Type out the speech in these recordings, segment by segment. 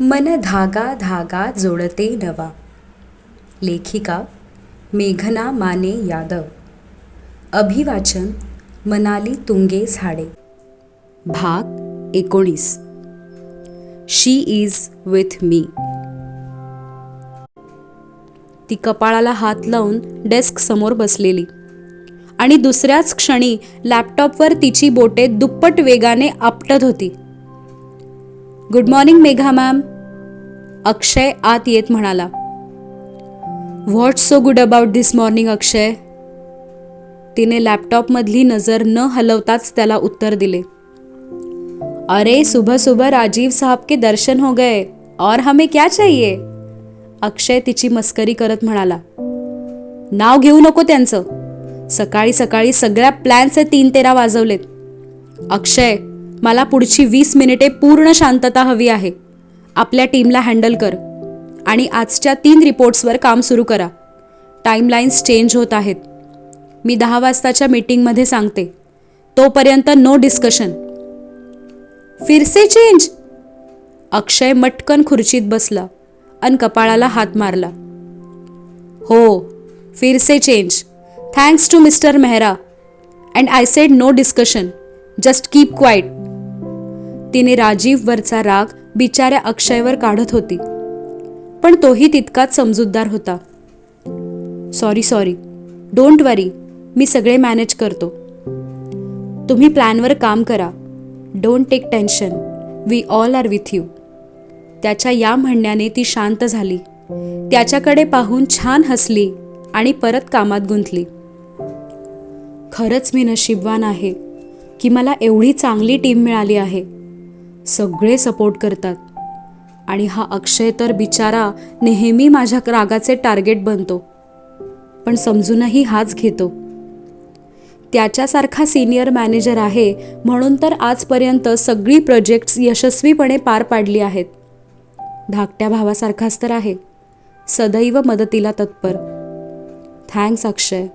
मन धागा धागा जोडते नवा. लेखिका मेघना माने यादव. अभिवाचन मनाली तुंगे झाडे. भाग एकोणीस. शी इज विथ मी ती कपाळाला हात लावून डेस्क समोर बसलेली. आणि दुसऱ्याच क्षणी लॅपटॉपवर तिची बोटे दुप्पट वेगाने आपटत होती. Good morning Megha ma'am Akshay आत येत म्हणाला what so good about this morning Akshay तिने लॅपटॉपमधली नजर न हलवताच त्याला उत्तर दिले. अरे सुबह सुबह राजीव साहब के दर्शन हो गए और हमें क्या चाहिए? अक्षय तिची मस्करी करत म्हणाला. नाव घेऊ नको त्यांचं. सकाळी सकाळी सगळ्या प्लॅनचे तीन तेरा वाजवलेत. अक्षय मला पुढची वीस मिनिटे पूर्ण शांतता हवी आहे. आपल्या टीमला हँडल कर आणि आजच्या तीन रिपोर्ट्सवर काम सुरू करा. टाईमलाईन्स चेंज होत आहेत. मी दहा वाजताच्या मीटिंगमध्ये सांगते. तोपर्यंत नो डिस्कशन. फिरसे चेंज! अक्षय मटकन खुर्चीत बसला अन कपाळाला हात मारला. हो फिरसे change. Thanks to mister Mehra. And I said no discussion. Just keep quiet. तिने राजीववरचा राग बिचाऱ्या अक्षयवर काढत होती. पण तोही तितकाच समजूतदार होता. Sorry sorry. Don't worry. मी सगळे मॅनेज करतो. तुम्ही प्लॅनवर काम करा. Don't take tension. We all are with you. त्याच्या या म्हणण्याने ती शांत झाली. त्याच्याकडे पाहून छान हसली आणि परत कामात गुंतली. खरंच मी नशीबवान आहे की मला एवढी चांगली टीम मिळाली आहे. सगळे सपोर्ट करतात. आणि हा अक्षय तर बिचारा नेहमी माझ्या रागाचे टार्गेट बनतो. पण समजूनही हाच घेतो. त्याच्यासारखा सिनियर मॅनेजर आहे म्हणून तर आजपर्यंत सगळी प्रोजेक्ट्स यशस्वीपणे पार पाडली आहेत. धाकट्या भावासारखाच तर आहे. सदैव मदतीला तत्पर. थँक्स अक्षय.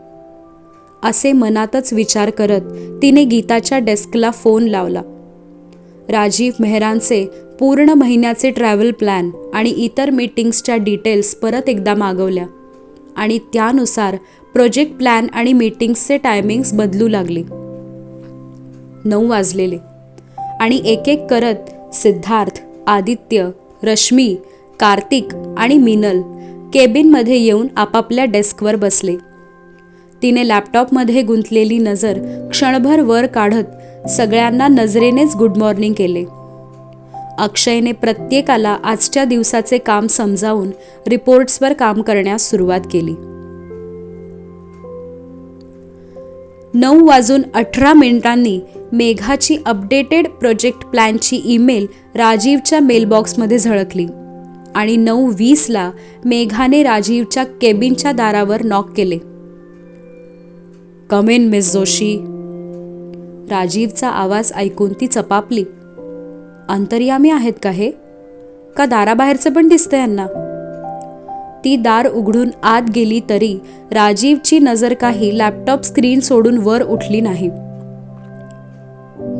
असे मनातच विचार करत तिने गीताच्या डेस्कला फोन लावला. राजीव मेहरांचे पूर्ण महिन्याचे ट्रॅव्हल प्लॅन आणि इतर मीटिंग्सच्या डिटेल्स परत एकदा मागवल्या. आणि त्यानुसार प्रोजेक्ट प्लॅन आणि मीटिंग्सचे टायमिंग्स बदलू लागले. नऊ वाजलेले. आणि एक एक करत सिद्धार्थ आदित्य रश्मी कार्तिक आणि मिनल केबिनमध्ये येऊन आपापल्या डेस्कवर बसले. तिने लॅपटॉपमध्ये गुंतलेली नजर क्षणभर वर काढत सगळ्यांना नजरेनेच गुड मॉर्निंग केले. अक्षयने प्रत्येकाला आजच्या दिवसाचे काम समजावून रिपोर्ट्सवर काम करण्यास सुरुवात केली. नऊ वाजून अठरा मिनिटांनी मेघाची अपडेटेड प्रोजेक्ट प्लॅनची ईमेल राजीवच्या मेलबॉक्समध्ये झळकली आणि नऊ वीसला मेघाने राजीवच्या केबिनच्या दारावर नॉक केले. Come in miss Joshi. राजीवचा आवाज ऐकून ती चपापली. अंतर्यामी आहेत का हे? का दाराबाहेरचं पण दिसतंय यांना? ती दार उघडून आत गेली तरी राजीवची नजर काही लॅपटॉप स्क्रीन सोडून वर उठली नाही.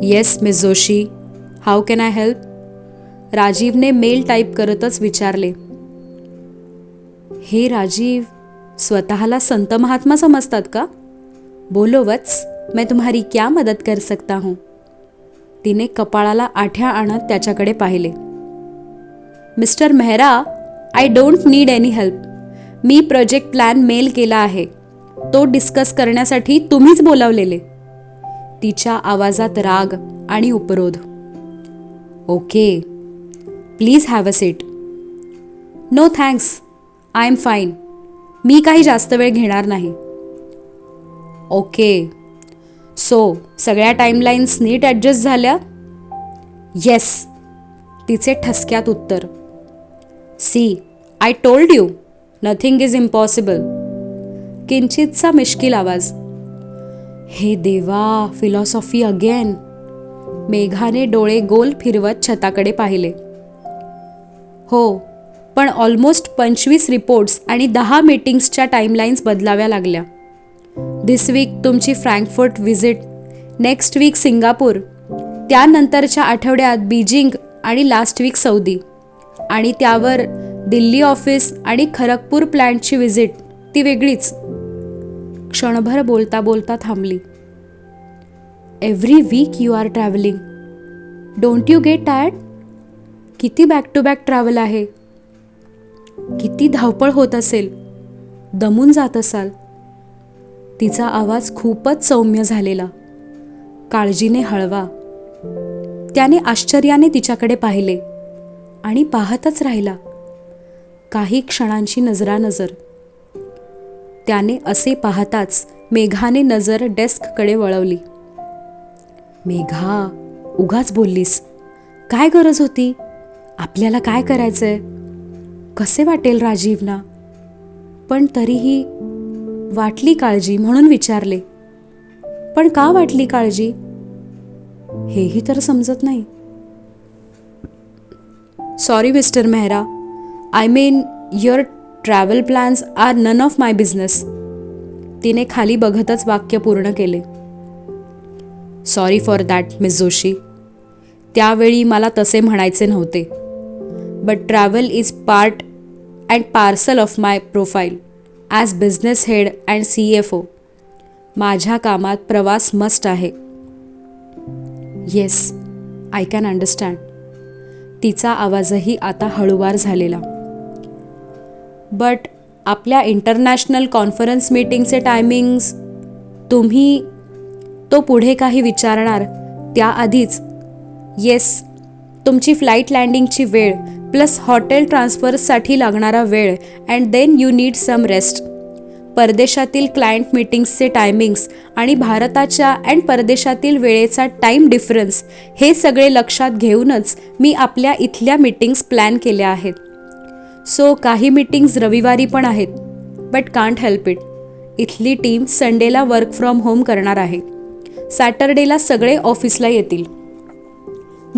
Yes miss Joshi. How can I help राजीवने मेल टाईप करतच विचारले. हे राजीव स्वतःला संत महात्मा समजतात का? बोलो वत्स मैं तुम्हारी क्या मदत कर सकता हूं? तिने कपाळाला आठ्या आणत त्याच्याकडे पाहिले. Mister Mehra I don't need any help me project plan mail केला आहे. तो डिस्कस करण्यासाठी तुम्हीच बोलावलेले. तिच्या आवाजात राग आणि उपरोध. Okay please have a seat. No thanks I am fine. मी काही जास्त वेळ घेणार नाही. ओके. सो सगळ्या टाईमलाईन्स नीट ॲडजस्ट झाल्या? येस तिचे ठसक्यात उत्तर. See I told you nothing is impossible किंचितचा मिश्किल आवाज. हे देवा फिलॉसॉफी अगेन मेघाने डोळे गोल फिरवत छताकडे पाहिले. हो पण ऑलमोस्ट पंचवीस रिपोर्ट्स आणि दहा मीटिंग्सच्या टाईमलाईन्स बदलाव्या लागल्या. धिस वीक तुमची Frankfurt visit next week Singapore. त्यानंतरच्या आठवड्यात बीजिंग आणि लास्ट वीक सौदी. आणि त्यावर दिल्ली ऑफिस आणि खरगपूर प्लॅन्टची व्हिजिट ती वेगळीच. क्षणभर बोलता बोलता थांबली. Every week you are travelling don't you get tired किती बॅक टू बॅक ट्रॅव्हल आहे? किती धावपळ होत असेल? दमून जात असाल? तिचा आवाज खूपच सौम्य झालेला. काळजीने हळवा. त्याने आश्चर्याने तिच्याकडे पाहिले आणि पाहतच राहिला. काही क्षणांची नजरानजर. त्याने असे पाहताच मेघाने नजर डेस्ककडे वळवली. मेघा उगाच बोललीस. काय गरज होती? आपल्याला काय करायचंय? कसे वाटेल राजीवना? पण तरीही वाटली काळजी म्हणून विचारले. पण का वाटली काळजी? हेही तर समजत नाही. Sorry mister Mehra I mean your travel plans are none of my business तिने खाली बघतच वाक्य पूर्ण केले. Sorry for that miss Joshi त्यावेळी मला तसे म्हणायचे नव्हते. But travel is part and parcel of my profile as business head and C F O माझ्या कामात प्रवास मस्ट आहे. येस आय कॅन अंडरस्टँड तिचा आवाजही आता हळूवार झालेला. बट आपल्या इंटरनॅशनल कॉन्फरन्स मीटिंगचे टायमिंग्स तुम्ही तो पुढे काही विचारणार त्याआधीच. येस तुमची फ्लाईट लँडिंगची वेळ प्लस हॉटेल ट्रान्सफर्ससाठी लागणारा वेळ and then you need some rest परदेशातील क्लायंट मीटिंग्सचे टायमिंग्स आणि भारताच्या अँड परदेशातील वेळेचा टाईम डिफरन्स हे सगळे लक्षात घेऊनच मी आपल्या इथल्या मीटिंग्स प्लॅन केल्या आहेत. सो काही मीटिंग्स रविवारी पण आहेत बट कांट हेल्प इट इथली टीम संडेला वर्क फ्रॉम होम करणार आहे. सॅटर्डेला सगळे ऑफिसला येतील.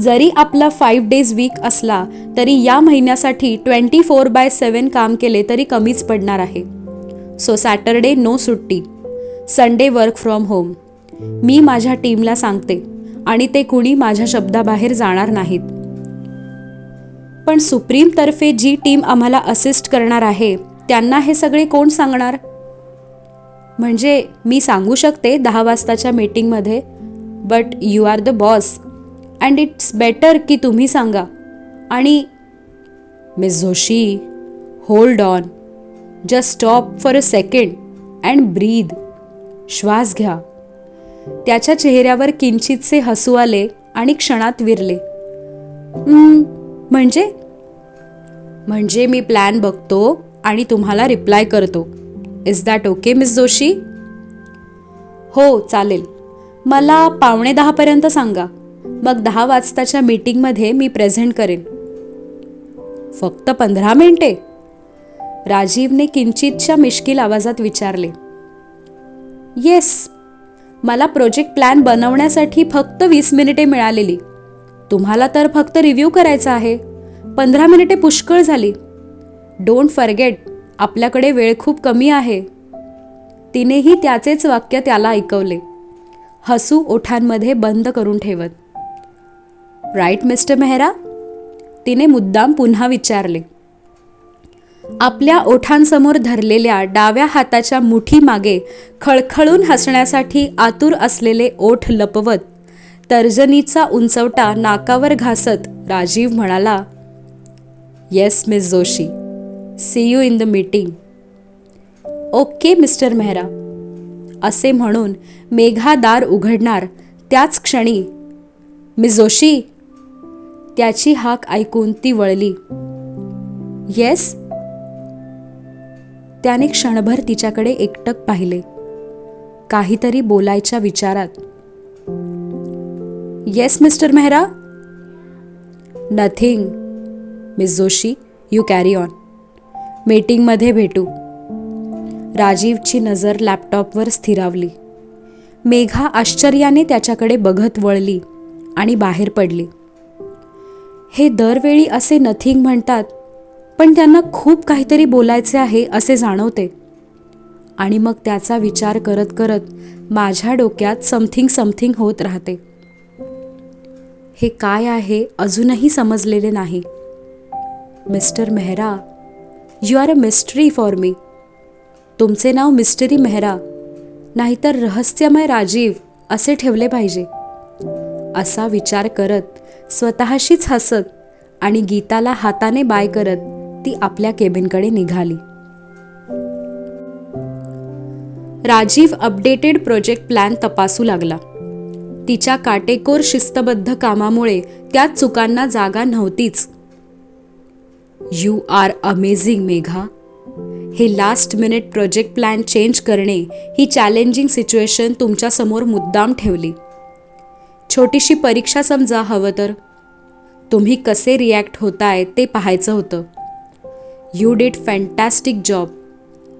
जरी आपला फाईव्ह डेज वीक असला तरी या महिन्यासाठी ट्वेंटी फोर बाय सेवन काम केले तरी कमीच पडणार आहे. सो सॅटरडे नो सुट्टी. Sunday work from home. मी माझ्या टीमला सांगते आणि ते कुणी माझ्या शब्दाबाहेर जाणार नाहीत. पण सुप्रीमतर्फे जी टीम आम्हाला असिस्ट करणार आहे त्यांना हे सगळे कोण सांगणार? म्हणजे मी सांगू शकते दहा वाजताच्या मीटिंगमध्ये but you are the boss and it's better की तुम्ही सांगा. आणि miss Joshi hold on. Just stop for a second and breathe श्वास घ्या त्याच्या चेहऱ्यावर किंचितसे हसू आले आणि क्षणात विरले. म्हणजे? म्हणजे मी प्लॅन बघतो आणि तुम्हाला रिप्लाय करतो. Is that okay miss Joshi हो चालेल. मला पावणे दहापर्यंत सांगा. मग दहा वाजताच्या मीटिंगमध्ये मी प्रेझेंट करेन. फक्त पंधरा मिनिटे? राजीवने किंचितच्या मिश्किल आवाजात विचारले येस मला प्रोजेक्ट प्लॅन बनवण्यासाठी फक्त वीस मिनिटे मिळालेली. तुम्हाला तर फक्त रिव्ह्यू करायचा आहे. पंधरा मिनिटे पुष्कळ झाली. डोंट फरगेट आपल्याकडे वेळ खूप कमी आहे. तिनेही त्याचेच वाक्य त्याला ऐकवले हसू ओठांमध्ये बंद करून ठेवत. Right mister Mehra? तिने मुद्दाम पुन्हा विचारले. आपल्या ओठांसमोर धरलेल्या डाव्या हाताच्या मुठीमागे खळखळून हसण्यासाठी आतुर असलेले ओठ लपवत तर्जनीचा उंचवटा नाकावर घासत राजीव म्हणाला yes miss Joshi C you in the meeting okay mister Mehra असे म्हणून मेघा दार उघडणार त्याच क्षणी मिस जोशी त्याची हाक ऐकून ती वळली येस त्याने क्षणभर तिच्याकडे एकटक पाहिले. काहीतरी बोलायच्या विचारात yes mister Mehra nothing miss Joshi you carry on मीटिंगमध्ये भेटू. राजीवची नजर लॅपटॉपवर स्थिरावली. मेघा आश्चर्याने त्याच्याकडे बघत वळली आणि बाहेर पडली. हे दरवेळी असे नथिंग म्हणतात पण त्यांना खूप काहीतरी बोलायचे आहे असे जाणवते. आणि मग त्याचा विचार करत करत माझ्या डोक्यात समथिंग समथिंग होत राहते. हे काय आहे अजूनही समजलेले नाही. Mister Mehra you are a mystery for me. तुमचे नाव मिस्टरी मेहरा नाहीतर रहस्यमय राजीव असे ठेवले पाहिजे. असा विचार करत स्वतःशीच हसत आणि गीताला हाताने बाय करत ती आपल्या केबिनकडे निघाली. राजीव अपडेटेड प्रोजेक्ट प्लॅन तपासू लागला. तिच्या काटेकोर शिस्तबद्ध कामामुळे त्या चुकांना जागा नव्हतीच. You are amazing Megha. हे last minute project plan change करणे ही चॅलेंजिंग सिच्युएशन तुमच्यासमोर मुद्दाम ठेवली. छोटीशी परीक्षा समजा हवं तर. तुम्ही कसे रिॲक्ट होताय ते पाहायचं होतं. You did fantastic job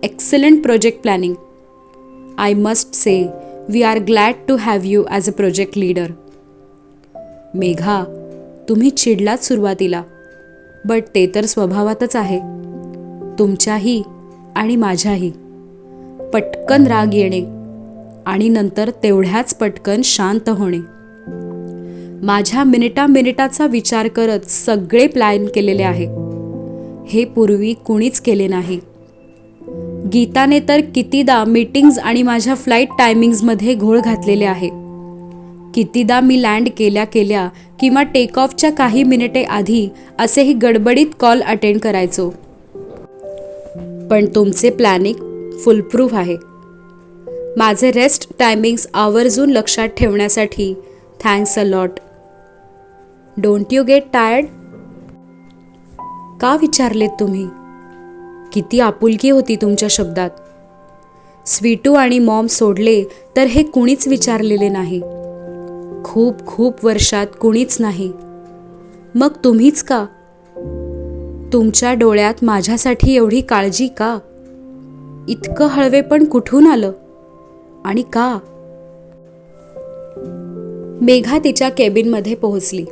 excellent project planning I must say we are glad to have you as a project leader Megha तुम्ही चिडलात सुरुवातीला बट ते तर स्वभावातच आहे. तुमच्याही आणि माझ्याही. पटकन राग येणे आणि नंतर तेवढ्याच पटकन शांत होणे. माझ्या मिनिटा मिनिटाचा विचार करत सगळे प्लॅन केलेले आहे. हे पूर्वी कुणीच केले नाही. गीताने तर कितीदा मीटिंग्ज आणि माझ्या फ्लाईट टायमिंग्समध्ये घोळ घातलेले आहे. कितीदा मी लँड केल्या केल्या किंवा टेक ऑफच्या काही मिनिटे आधी असेही गडबडीत कॉल अटेंड करायचो. पण तुमचे प्लॅनिंग फुलप्रूफ आहे. माझे रेस्ट टायमिंग्स आवर्जून लक्षात ठेवण्यासाठी thanks a lot don't you get tired का विचारलेत तुम्ही? किती आपुलकी होती तुमच्या शब्दात. स्वीटू आणि मॉम सोडले तर हे कुणीच विचारलेले नाही. खूप खूप वर्षात कुणीच नाही. मग तुम्हीच का? तुमच्या डोळ्यात माझ्यासाठी एवढी काळजी का? इतकं हळवेपण कुठून आलं? आणि का? मेघा तिच्या केबिनमध्ये पोहोचली.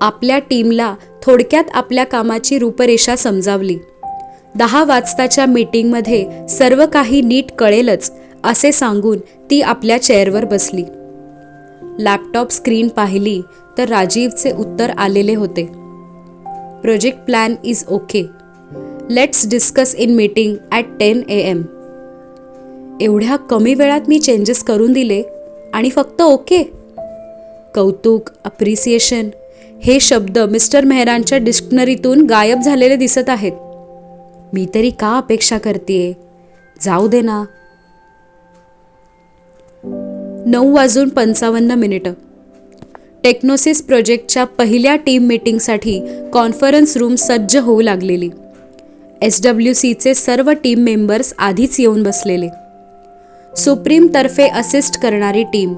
आपल्या टीमला थोडक्यात आपल्या कामाची रूपरेषा समजावली. दहा वाजताच्या मीटिंगमध्ये सर्व काही नीट कळेलच असे सांगून ती आपल्या चेअरवर बसली. लॅपटॉप स्क्रीन पाहिली तर राजीवचे उत्तर आलेले होते. Project plan is okay. Let's discuss in meeting at ten A M. एवढ्या कमी वेळात मी चेंजेस करून दिले आणि फक्त ओके. कौतुक अप्रिसिएशन हे शब्द मिस्टर मेहरांच्या डिक्शनरीतून गायब झालेले दिसत आहेत. मी तरी का अपेक्षा करतेय? जाऊ दे ना. नऊ वाजून पंचावन्न मिनिटं. टेक्नोसिस प्रोजेक्टच्या पहिल्या टीम मीटिंगसाठी कॉन्फरन्स रूम सज्ज होऊ लागलेली. एस डब्ल्यू सीचे सर्व टीम मेंबर्स आधीच येऊन बसलेले. सुप्रीमतर्फे असिस्ट करणारी टीम.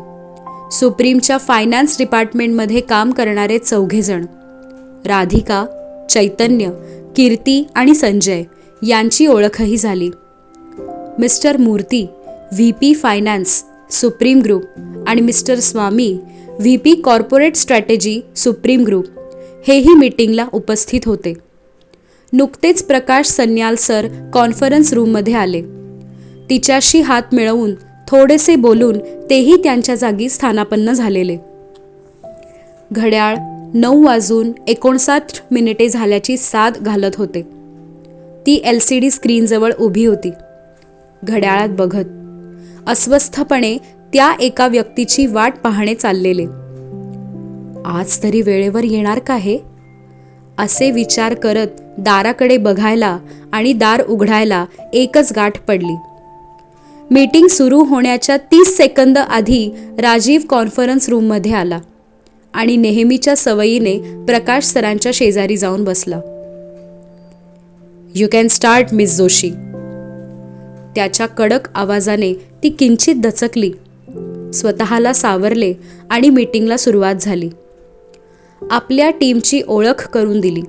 सुप्रीमच्या फायनान्स डिपार्टमेंटमध्ये काम करणारे चौघेजण. राधिका चैतन्य कीर्ती आणि संजय यांची ओळखही झाली. Mister Murthy V P finance Supreme group आणि mister Swamy V P corporate strategy Supreme group हेही मीटिंगला उपस्थित होते. नुकतेच प्रकाश सन्याल सर कॉन्फरन्स रूममध्ये आले. तिच्याशी हात मिळवून थोडेसे बोलून तेही त्यांच्या जागी स्थानापन्न झालेले. घड्याळ नऊ वाजून एकोणसाठ मिनिटे झाल्याची साथ घालत होते. ती एल सी डी स्क्रीनजवळ उभी होती. घड्याळात बघत अस्वस्थपणे त्या एका व्यक्तीची वाट पाहणे चाललेले. आज तरी वेळेवर येणार का हे? असे विचार करत दाराकडे बघायला आणि दार उघडायला एकच गाठ पडली. मीटिंग सुरू होण्याच्या तीस सेकंद आधी राजीव कॉन्फरन्स रूममध्ये आला आणि नेहमीच्या सवयीने प्रकाश सरांच्या शेजारी जाऊन बसला. You can start miss Joshi त्याच्या कडक आवाजाने ती किंचित दचकली. स्वतःला सावरले आणि मीटिंगला सुरुवात झाली. आपल्या टीमची ओळख करून दिली.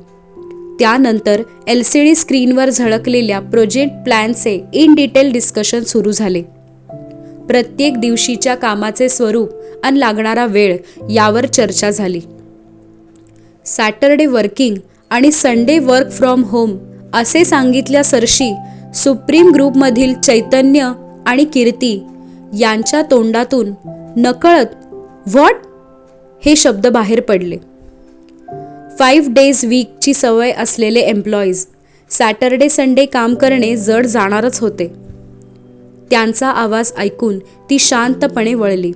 त्यानंतर एल सी डी स्क्रीनवर झळकलेल्या प्रोजेक्ट प्लॅनचे इन डिटेल डिस्कशन सुरू झाले. प्रत्येक दिवशीच्या कामाचे स्वरूप आणि लागणारा वेळ यावर चर्चा झाली. सॅटरडे वर्किंग आणि संडे वर्क फ्रॉम होम असे सांगितल्या सरशी सुप्रीम ग्रुपमधील चैतन्य आणि कीर्ती यांच्या तोंडातून नकळत व्हॉट? हे शब्द बाहेर पडले. फाईव्ह डेज वीकची सवय असलेले एम्प्लॉईज सॅटर्डे संडे काम करणे जड जाणारच होते. त्यांचा आवाज ऐकून ती शांतपणे वळली.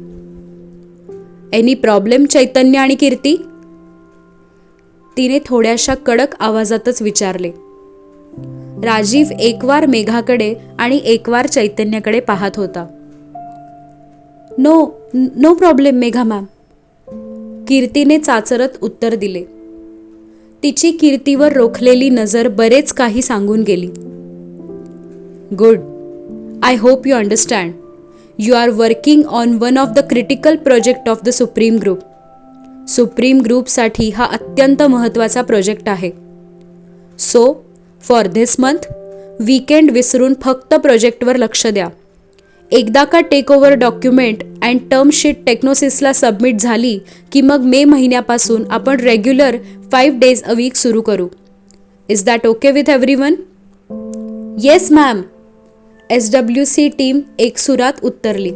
एनी प्रॉब्लेम चैतन्य आणि कीर्ती? तिने थोड्याशा कडक आवाजातच विचारले. राजीव एकवार मेघाकडे आणि एकवार चैतन्याकडे पाहत होता. No no problem Megha ma'am. कीर्तीने चाचरत उत्तर दिले. तिची कीर्तीवर रोखलेली नजर बरेच काही सांगून गेली. Good. I hope you understand. You are working on one of the critical project of the supreme group. Supreme ग्रुपसाठी हा अत्यंत महत्त्वाचा प्रोजेक्ट आहे. So for this month weekend विसरून फक्त प्रोजेक्टवर लक्ष द्या. एकदा का takeover document and term sheet टेक्नोसिसला submit झाली की मग मे महिन्यापासून आपण regular five days a week सुरू करू. Is that okay with everyone yes ma'am S W C team एक सुरात उत्तरली.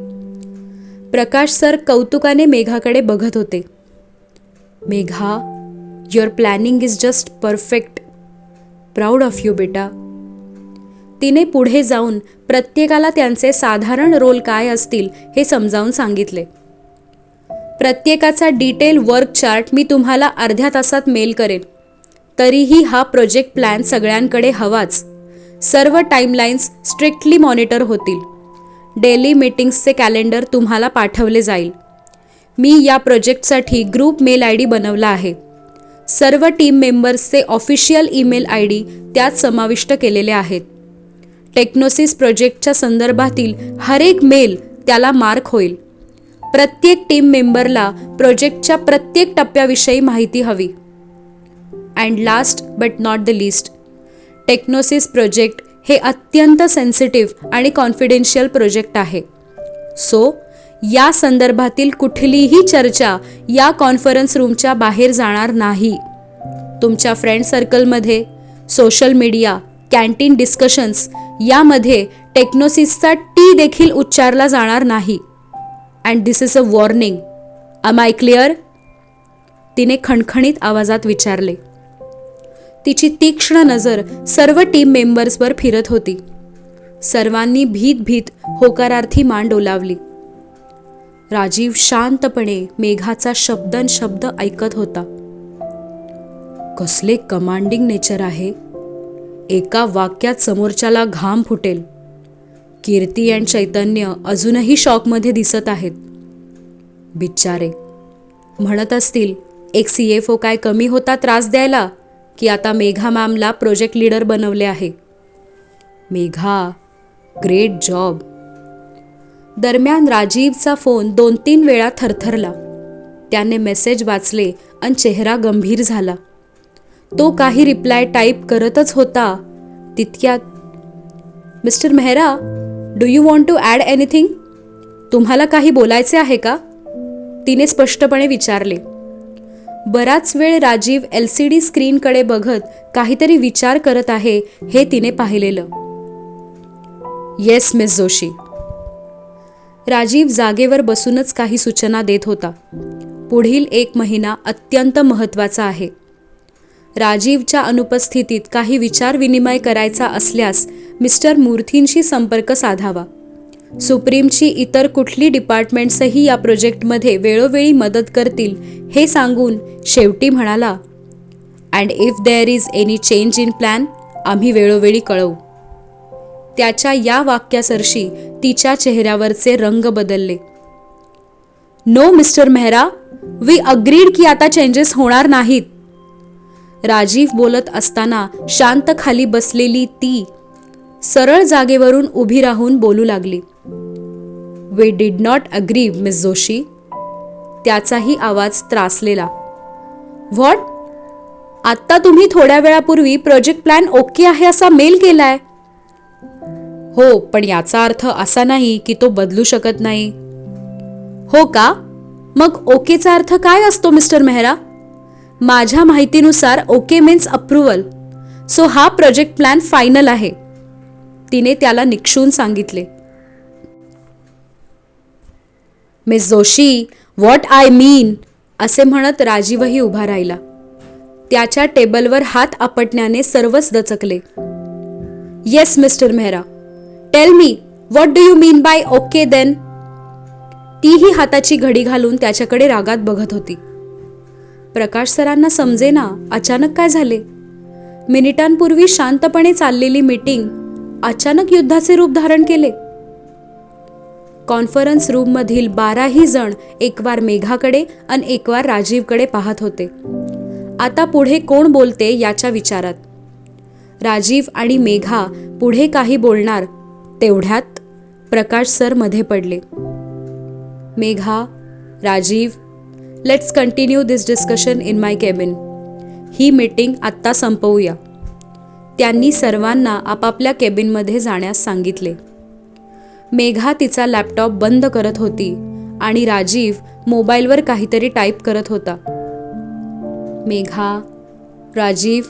प्रकाश सर कौतुकाने मेघाकडे बघत होते. Megha your planning is just perfect proud of you बेटा. तिने पुढे जाऊन प्रत्येकाला त्यांचे साधारण रोल काय असतील हे समजावून सांगितले. प्रत्येकाचा डिटेल वर्क चार्ट मी तुम्हाला अर्ध्या तासात मेल करेन. तरीही हा प्रोजेक्ट प्लॅन सगळ्यांकडे हवाच. सर्व टाईमलाईन्स स्ट्रिक्टली मॉनिटर होतील. डेली मीटिंग्सचे कॅलेंडर तुम्हाला पाठवले जाईल. मी या प्रोजेक्टसाठी ग्रुप मेल आय डी बनवला आहे. सर्व टीम मेंबर्सचे ऑफिशियल ईमेल आय डी त्यात समाविष्ट केलेले आहेत. टेक्नोसिस प्रोजेक्टच्या संदर्भातील हर एक मेल त्याला मार्क होईल. प्रत्येक टीम मेंबरला प्रोजेक्टच्या प्रत्येक टप्प्याविषयी माहिती हवी. And last but not the list Technosys project हे अत्यंत सेन्सिटिव्ह आणि कॉन्फिडेन्शियल प्रोजेक्ट आहे. सो या संदर्भातील कुठलीही चर्चा या कॉन्फरन्स रूमच्या बाहेर जाणार नाही. तुमच्या फ्रेंड सर्कलमध्ये सोशल मीडिया कॅन्टीन डिस्कशन्स यामध्ये टेक्नोसिसचा टी देखील उच्चारला जाणार नाही. And this is a warning am I clear तिने खणखणीत आवाजात विचारले. तिची तीक्ष्ण नजर सर्व टीम मेंबर्सवर फिरत होती. सर्वांनी भीत भीत होकारार्थी मान डोलावली. राजीव शांतपणे मेघाचा शब्दन शब्द ऐकत होता. कसले कमांडिंग नेचर आहे? एका वाक्यात समोरच्याला घाम फुटेल. कीर्ती अँड चैतन्य अजूनही शॉकमध्ये दिसत आहेत. बिच्चारे म्हणत असतील एक सी एफ ओ काय कमी होता त्रास द्यायला? की आता मेघा मॅमला प्रोजेक्ट लीडर बनवले आहे. Megha great job. दरम्यान राजीवचा फोन दोन तीन वेळा थरथरला. त्याने मेसेज वाचले आणि चेहरा गंभीर झाला. तो काही रिप्लाय टाईप करतच होता. तितक्यात mister Mehra do you want to add anything? तुम्हाला काही बोलायचे आहे का? तिने स्पष्टपणे विचारले. बराच वेळ राजीव एल सी डी स्क्रीनकडे बघत काहीतरी विचार करत आहे हे तिने पाहिलेलं. येस मिस जोशी राजीव जागेवर बसूनच काही सूचना देत होता. पुढील एक महिना अत्यंत महत्त्वाचा आहे. राजीवच्या अनुपस्थितीत काही विचार विनिमय करायचा असल्यास मिस्टर मूर्थींशी संपर्क साधावा. सुप्रीमची इतर कुठली डिपार्टमेंट्सही या प्रोजेक्टमध्ये वेळोवेळी मदत करतील हे सांगून शेवटी म्हणाला and if there is any change in plan आम्ही वेळोवेळी कळवू. त्याच्या या वाक्यासरशी तिच्या चेहऱ्यावरचे रंग बदलले. No mister Mehra we agreed की आता चेंजेस होणार नाहीत. राजीव बोलत असताना शांत खाली बसलेली ती सरळ जागेवरून उभी राहून बोलू लागली. We did not agree miss Joshi त्याचाही आवाज त्रासलेला. व्हॉट आत्ता तुम्ही थोड्या वेळापूर्वी प्रोजेक्ट प्लॅन ओके आहे असा मेल केलाय. हो पण याचा अर्थ असा नाही की तो बदलू शकत नाही. हो का? मग ओकेचा अर्थ काय असतो मिस्टर मेहरा माझ्या माहितीनुसार ओके मीन्स अप्रुव्हल. सो हा प्रोजेक्ट प्लॅन फायनल आहे. तिने त्याला निक्षून सांगितले. Miss Joshi what I mean? असे म्हणत राजीवही उभा राहिला. त्याच्या टेबलवर हात आपटण्याने सर्वच दचकले. Yes mister Mehra. Tell me what do you mean by okay then? तीही हाताची घडी घालून त्याच्याकडे रागात बघत होती. प्रकाश सरांना समजेना अचानक काय झाले? मिनिटांपूर्वी शांतपणे चाललेली मीटिंग अचानक युद्धाचे रूप धारण केले. कॉन्फरन्स रूममधील बाराही जण एकवार मेघाकडे आणि एकवार राजीवकडे पाहत होते. आता पुढे कोण बोलते याच्या विचारात. राजीव आणि मेघा पुढे काही बोलणार तेवढ्यात प्रकाश सरमध्ये पडले. Megha Rajeev let's continue this discussion in my cabin he meeting आत्ता संपवूया. त्यांनी सर्वांना आपापल्या केबिनमध्ये जाण्यास सांगितले. मेघा तिचा लॅपटॉप बंद करत होती आणि राजीव मोबाईलवर काहीतरी टाईप करत होता. Megha Rajeev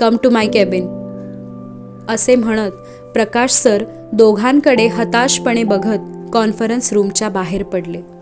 come to my cabin असे म्हणत प्रकाश सर दोघांकडे हताशपणे बघत कॉन्फरन्स रूमच्या बाहेर पडले.